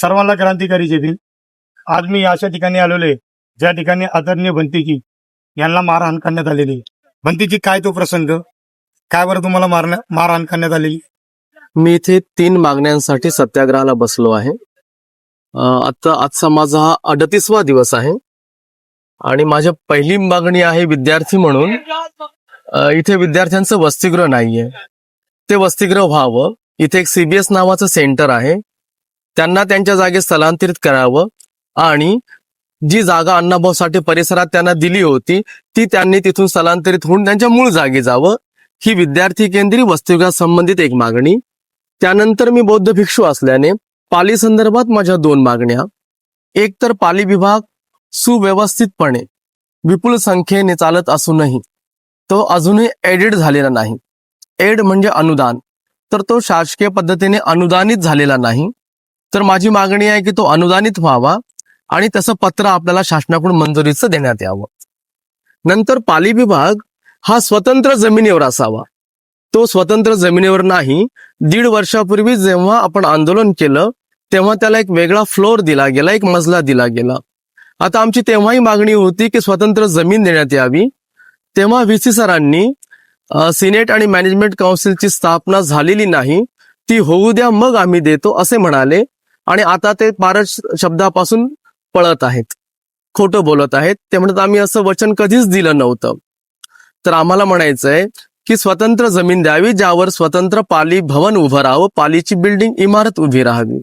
सर्वांना क्रांतिकारी जेथील आज मी अशा ठिकाणी आलेलो ज्या ठिकाणी आदरणीय भंतीजी यांना मारहाण करण्यात आलेली भंतीची भंतीजी काय तो प्रसंग? काय बरं तुम्हाला मारण्या मारहाण करण्यात आलेली? मी इथे तीन मागण्यांसाठी सत्याग्रहाला बसलो आहे. आता आजचा माझा हा अडतीसवा दिवस आहे. आणि माझ्या पहिली मागणी आहे विद्यार्थी म्हणून इथे विद्यार्थ्यांचं वसतिगृह नाहीये. ते वसतिगृह व्हावं. इथे एक सीबीएस नावाचं सेंटर आहे. त्यांना त्यांच्या जागेत स्थलांतरित करावं आणि जी जागा अण्णाभाऊ साठे परिसरात त्यांना दिली होती ती त्यांनी तिथून स्थलांतरित होऊन त्यांच्या मूळ जागी जावं. ही विद्यार्थी केंद्रीय वस्तुविकास संबंधित एक मागणी. त्यानंतर मी बौद्ध भिक्षू असल्याने पाली संदर्भात माझ्या दोन मागण्या. एक तर पाली विभाग सुव्यवस्थितपणे विपुल संख्येने चालत असूनही तो अजूनही एडेड झालेला नाही. एड म्हणजे अनुदान. तर तो शासकीय पद्धतीने अनुदानित झालेला नाही. तर माझी मागणी आहे की तो अनुदानित व्हावा आणि तसं पत्र आपल्याला शासनाकडून मंजुरीचं देण्यात यावं. नंतर पाली विभाग हा स्वतंत्र जमिनीवर असावा. तो स्वतंत्र जमिनीवर नाही दीड वर्षापूर्वी जेव्हा आपण आंदोलन केलं तेव्हा त्याला एक वेगळा फ्लोअर दिला गेला एक मजला दिला गेला. आता आमची तेव्हाही मागणी होती की स्वतंत्र जमीन देण्यात यावी. तेव्हा व्ही सी सरांनी सिनेट आणि मॅनेजमेंट काउन्सिलची स्थापना झालेली नाही ती होऊ द्या मग आम्ही देतो असे म्हणाले. आणि आता ते पारस शब्दापासून पळत आहेत. खोटं बोलत आहेत. ते म्हणत आम्ही असं वचन कधीच दिलं नव्हतं. तर आम्हाला म्हणायचंय की स्वतंत्र जमीन द्यावी ज्यावर स्वतंत्र पाली भवन उभं राहावं पालीची बिल्डिंग इमारत उभी राहावी.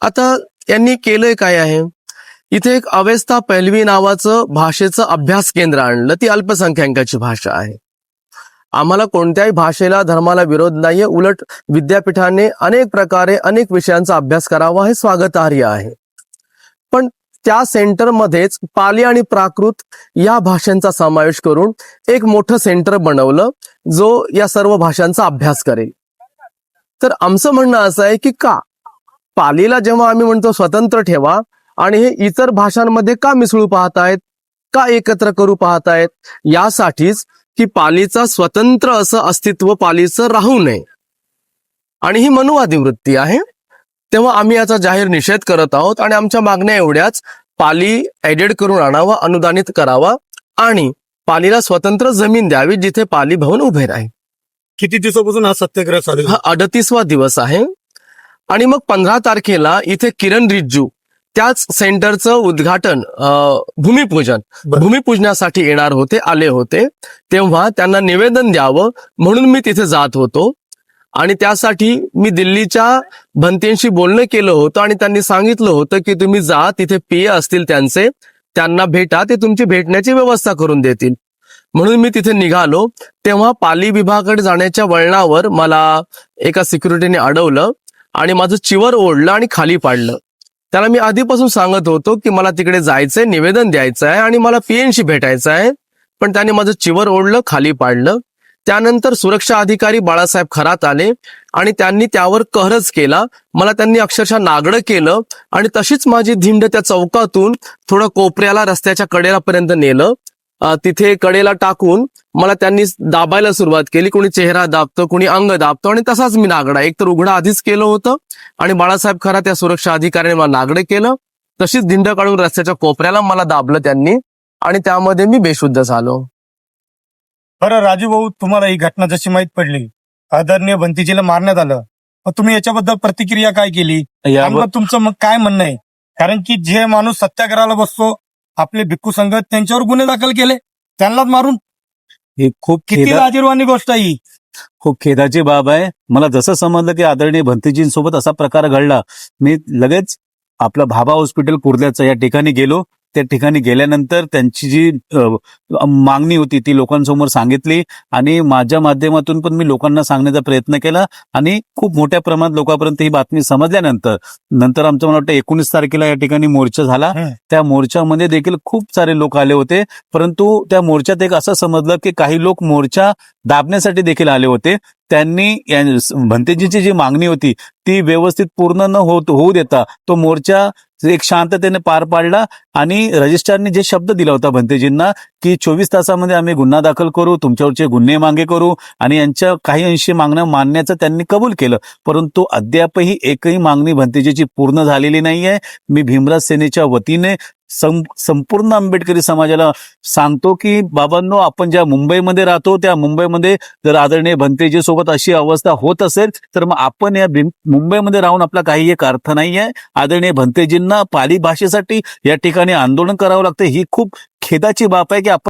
आता यांनी केलंय काय आहे? इथे एक अवेस्ता पहलवी नावाचं भाषेचं अभ्यास केंद्र आणलं. ती अल्पसंख्याकाची भाषा आहे. आम्हाला कोणत्याही भाषेला धर्माला विरोध नाहीये. उलट विद्यापीठाने अनेक प्रकारे अनेक विषयांचा अभ्यास करावा हे स्वागतार्ह आहे. पण त्या सेंटरमध्येच पाली आणि प्राकृत या भाषांचा समावेश करून एक मोठं सेंटर बनवलं जो या सर्व भाषांचा अभ्यास करेल. तर आमचं म्हणणं असं आहे की का? पालीला जेव्हा आम्ही म्हणतो स्वतंत्र ठेवा आणि हे इतर भाषांमध्ये का मिसळू पाहतायत? का एकत्र करू पाहतायत? यासाठीच की पालीचा स्वतंत्र असं अस्तित्व पालीचं राहू नये. आणि ही मनुवादी वृत्ती आहे. तेव्हा आम्ही याचा जाहीर निषेध करत आहोत आणि आमच्या मागण्या एवढ्याच. पाली एडेड करून आणावा अनुदानित करावा आणि पालीला स्वतंत्र जमीन द्यावी जिथे पाली भवन उभे राहील. किती दिवसापासून हा सत्याग्रह चालू? हा अडतीसवा दिवस आहे. आणि मग पंधरा तारखेला इथे किरण रिज्जू त्याच सेंटरचं उद्घाटन भूमिपूजन. भूमिपूजनासाठी येणार होते आले होते. तेव्हा त्यांना निवेदन द्यावं म्हणून मी तिथे जात होतो. आणि त्यासाठी मी दिल्लीच्या भंतेंशी बोलणं केलं होतं आणि त्यांनी सांगितलं होतं की तुम्ही जा तिथे पीए असतील त्यांचे त्यांना भेटा ते तुमची भेटण्याची व्यवस्था करून देतील. म्हणून मी तिथे निघालो. तेव्हा पाली विभागाकडे जाण्याच्या वळणावर मला एका सिक्युरिटीने अडवलं आणि माझं चिवर ओढलं आणि खाली पाडलं. त्याला मी आधीपासून सांगत होतो की मला तिकडे जायचंय निवेदन द्यायचं आहे आणि मला पीएनशी भेटायचं आहे पण त्याने माझं चिवर ओढलं खाली पाडलं. त्यानंतर सुरक्षा अधिकारी बाळासाहेब खरात आले आणि त्यांनी त्यावर कहरच केला. मला त्यांनी अक्षरशः नागडं केलं आणि तशीच माझी धिंड त्या चौकातून थोडं कोपऱ्याला रस्त्याच्या कडेला पर्यंत नेलं. तिथे कडेला टाकून मला त्यांनी दाबायला सुरुवात केली. कोणी चेहरा दाबतं कोणी अंग दाबतं आणि तसाच मी नागडा. एक तर उघडा आधीच केलं होतं आणि बाळासाहेब खरा त्या सुरक्षा अधिकाऱ्याने मला नागडे केलं. तशीच धिंड काढून रस्त्याच्या कोपऱ्याला मला दाबलं त्यांनी आणि त्यामध्ये मी बेशुद्ध झालो. बरं राजू भाऊ तुम्हाला ही घटना जशी माहीत पडली आदरणीय भंतीजीला मारण्यात आलं. मग तुम्ही याच्याबद्दल प्रतिक्रिया काय केली? तुमचं मग काय म्हणणं आहे? कारण की जे माणूस सत्याग्रहाला बसतो आपले भिक्खू संघ त्यांच्यावर गुन्हे दाखल केले. त्यांनाच मारून. ही खूप किती खेदा लाजीरवाणी गोष्ट आहे ही. खूप खेदाची बाब आहे. मला जसं समजलं की आदरणीय भंतीजींसोबत असा प्रकार घडला. मी लगेच आपलं भाभा हॉस्पिटल कुर्ल्याचं या ठिकाणी गेलो. त्या ठिकाणी गेल्यानंतर त्यांची जी मागणी होती ती लोकांसमोर सांगितली आणि माझ्या माध्यमातून पण मी लोकांना सांगण्याचा प्रयत्न केला आणि खूप मोठ्या प्रमाणात लोकांपर्यंत ही बातमी समजल्यानंतर नंतर आमचं मला वाटतं एकोणीस तारखेला या ठिकाणी मोर्चा झाला. त्या मोर्चामध्ये देखील खूप सारे लोक आले होते परंतु त्या मोर्चात एक असं समजलं की काही लोक मोर्चा दाबण्यासाठी देखील आले होते त्यांनी भंतेजींची जी मागणी होती ती व्यवस्थित पूर्ण न होत होऊ देता तो मोर्चा एक शांततेने पार पाडला आणि रजिस्ट्रारने जे शब्द दिला होता भंतेजींना की चोवीस तासामध्ये आम्ही गुन्हा दाखल करू तुमच्यावरचे गुन्हे मागे करू आणि यांच्या काही अंशी मागण्या मानण्याचं त्यांनी कबूल केलं. परंतु अद्यापही एकही मागणी भंतेजीची पूर्ण झालेली नाहीये. मी भीमराज सेनेच्या वतीने सं संपूर्ण आंबेडकरी समाजाला सांगतो की बाबांनो आपण ज्या मुंबईमध्ये राहतो त्या मुंबईमध्ये जर आदरणीय भंतेजी सोबत अशी अवस्था होत असेल तर मग आपण या मुंबईमध्ये राहून आपला काही एक अर्थ नाहीये आदरणीय भंतेजींना पाली भाषेसाठी या ठिकाणी आंदोलन करावं लागतं. ही खूप खेदाची बाब आहे की आपण